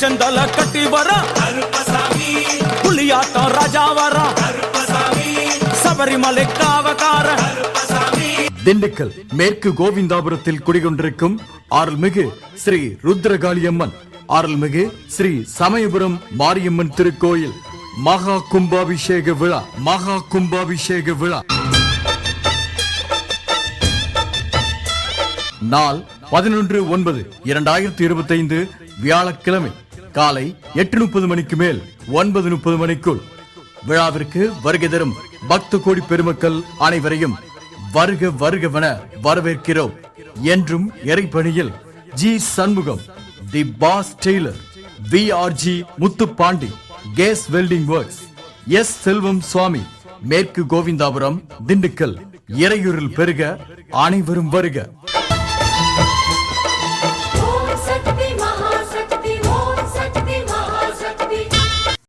செந்தல கட்டி வர. புலியாட்டம் ராஜா வர. சபரிமலை காவகார திண்டுக்கல் மேற்கு கோவிந்தாபுரத்தில் குடிகொண்டிருக்கும் அருள்மிகு ஸ்ரீ ருத்ரகாளியம்மன் அருள்மிகு ஸ்ரீ சமயபுரம் மாரியம்மன் திருக்கோயில் மகா கும்பாபிஷேக விழா மகா கும்பாபிஷேக விழா. நாள் பதினொன்று ஒன்பது இரண்டாயிரத்தி இருபத்தி ஐந்து வியாழக்கிழமை. காலை எட்டு முப்பது மணிக்கு மேல் ஒன்பது முப்பது மணிக்குள். விழாவிற்கு வருகை தரும் பக்த கோடி பெருமக்கள் அனைவரையும் வருக வருகவென வரவேற்கிறோம். என்றும் இறைப்பணியில் G Shanmugam the boss tailor V R G Muthupandi gas welding works S Selvam Swamy மேற்கு கோவிந்தாபுரம் திண்டுக்கல் இறையூரில் பெருக அனைவரும் வருக.